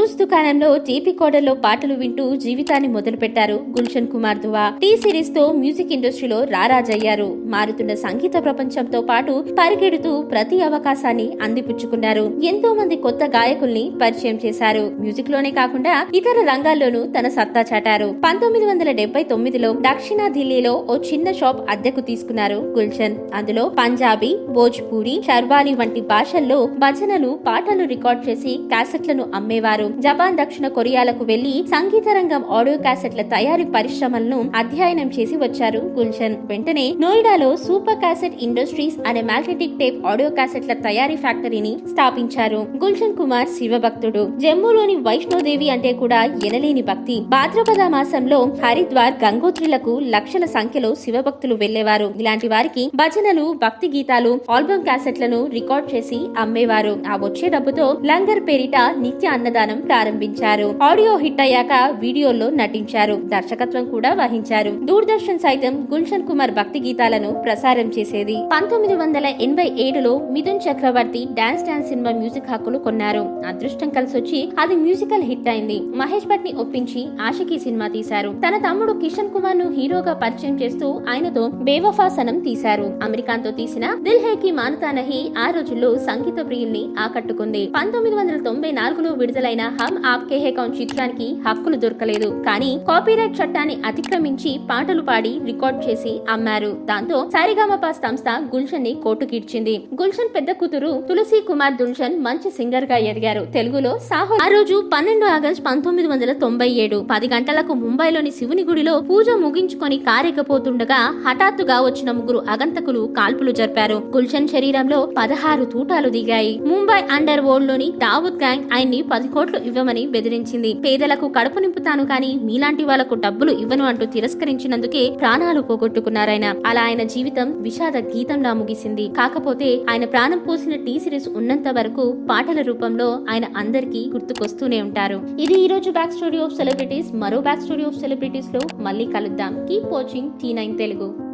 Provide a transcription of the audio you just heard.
Juice దుకాణంలో TP కోడల్లో పాటలు వింటూ జీవితాన్ని మొదలుపెట్టారు గుల్షన్ కుమార్ దువా. టీ సిరీస్తో మ్యూజిక్ ఇండస్ట్రీలో రారాజయ్యారు. మారుతున్న సంగీత ప్రపంచంతో పాటు పరిగెడుతూ ప్రతి అవకాశాన్ని అందిపుచ్చుకున్నారు. ఎంతో మంది కొత్త గాయకుల్ని పరిచయం చేశారు. మ్యూజిక్లోనే కాకుండా ఇతర రంగాల్లోనూ తన సత్తా చాటారు. పంతొమ్మిది వందల డెబ్బై తొమ్మిదిలో దక్షిణ ఢిల్లీలో ఓ చిన్న షాప్ అద్దెకు తీసుకున్నారు గుల్షన్. అందులో పంజాబీ భోజ్పూరి షర్వాలి వంటి భాషల్లో భజనలు పాటలు రికార్డ్ చేసి క్యాసెట్లను అమ్మేవారు. జపాన్ దక్షిణ కొరియాలకు వెళ్ళి సంగీత రంగం ఆడియో క్యాసెట్ల తయారీ పరిశ్రమలను అధ్యయనం చేసి వచ్చారు గుల్షన్. వెంటనే నోయిడాలో సూపర్ క్యాసెట్ ఇండస్ట్రీస్ అనే మ్యాగ్నెటిక్ టేప్ ఆడియో క్యాసెట్ల తయారీ ఫ్యాక్టరీని స్థాపించారు గుల్షన్ కుమార్ శివభక్తుడు. జమ్మూలోని వైష్ణోదేవి అంటే కూడా ఎనలేని భక్తి. భాద్రపద మాసంలో హరిద్వార్ గంగోత్రిలకు లక్షల సంఖ్యలో శివభక్తులు వెళ్ళేవారు ఇలాంటి వారికి భజనలు భక్తి గీతాలు ఆల్బమ్ క్యాసెట్లను రికార్డ్ చేసి అమ్మేవారు. ఆ వచ్చే డబ్బుతో లంగర్ పేరిట నిత్య అన్నదానం ప్రారంభించారు. ఆడియో హిట్ అయ్యాక వీడియోలో నటించారు. దర్శకత్వం కూడా వహించారు. దూరదర్శన్ సైతం గుల్షన్ కుమార్ భక్తి గీతాలను ప్రసారం చేసేది. పంతొమ్మిది వందల ఎనభై ఏడులో Mithun Chakraborty dance dance cinema music హక్కులు కొన్నారు. అదృష్టం కలిసి వచ్చి అది మ్యూజికల్ హిట్ అయింది. మహేష్ భట్ని ఒప్పించి ఆషికి సినిమా తీశారు. తన తమ్ముడు కిషన్ కుమార్ను హీరోగా పరిచయం చేస్తూ ఆయనతో బేవఫా సనం తీశారు. అమెరికాన్తో తీసిన దిల్ హే కి ఆ రోజుల్లో సంగీత ప్రియుల్ని ఆకట్టుకుంది. పంతొమ్మిది వందల తొంభై నాలుగులో విడుదలైన హమ్ ఆప్కే హే కౌన్ చిత్రానికి హక్కులు దొరకలేదు. కానీ కాపీరైట్ చట్టాన్ని అతిక్రమించి పాటలు పాడి రికార్డ్ చేసి అమ్మారు. దాంతో సారిగామపా సంస్థ గుల్షన్ని కోర్టుకిడ్చింది గుల్షన్ పెద్ద కూతురు తులసి కుమార్ దుల్షన్ మంచి సింగర్గా ఎదిగారు. తెలుగులో సాహో ఆ రోజు పన్నెండు ఆగస్ట్ పంతొమ్మిది వందల తొంభై ఏడు. పది గంటలకు ముంబైలోని శివుని గుడిలో పూజ ముగించుకొని కారెక్కపోతుండగా హఠాత్తుగా వచ్చిన ముగ్గురు అగంతకులు కాల్పులు జరిపారు. గుల్షన్ శరీరంలో పదహారు తూటాలు దిగాయి. ముంబై అండర్ వరల్డ్లోని దావుద్ గ్యాంగ్ ఆయన్ని పది కోట్లు ఇవ్వమని బెదిరించింది. పేదలకు కడుపు నింపుతాను కానీ మీలాంటి వాళ్ళకు డబ్బులు ఇవ్వను అంటూ తిరస్కరించినందుకే ప్రాణాలు పోగొట్టుకున్నారాయన. అలా ఆయన జీవితం విషాద గీతంలా ముగిసింది. కాకపోతే ఆయన ప్రాణం పోసిన టీ సిరీస్ ఉన్నంత వరకు పాటల రూపంలో ఆయన అందరికీ గుర్తుకొస్తూనే ఉంటారు. ఇది ఈ రోజు బ్యాక్ స్టోరీ ఆఫ్ సెలబ్రిటీస్ మరో బ్యాక్ స్టోరీ ఆఫ్ సెలబ్రిటీస్లో మళ్ళీ కలుద్దాం. Keep watching T nine Telugu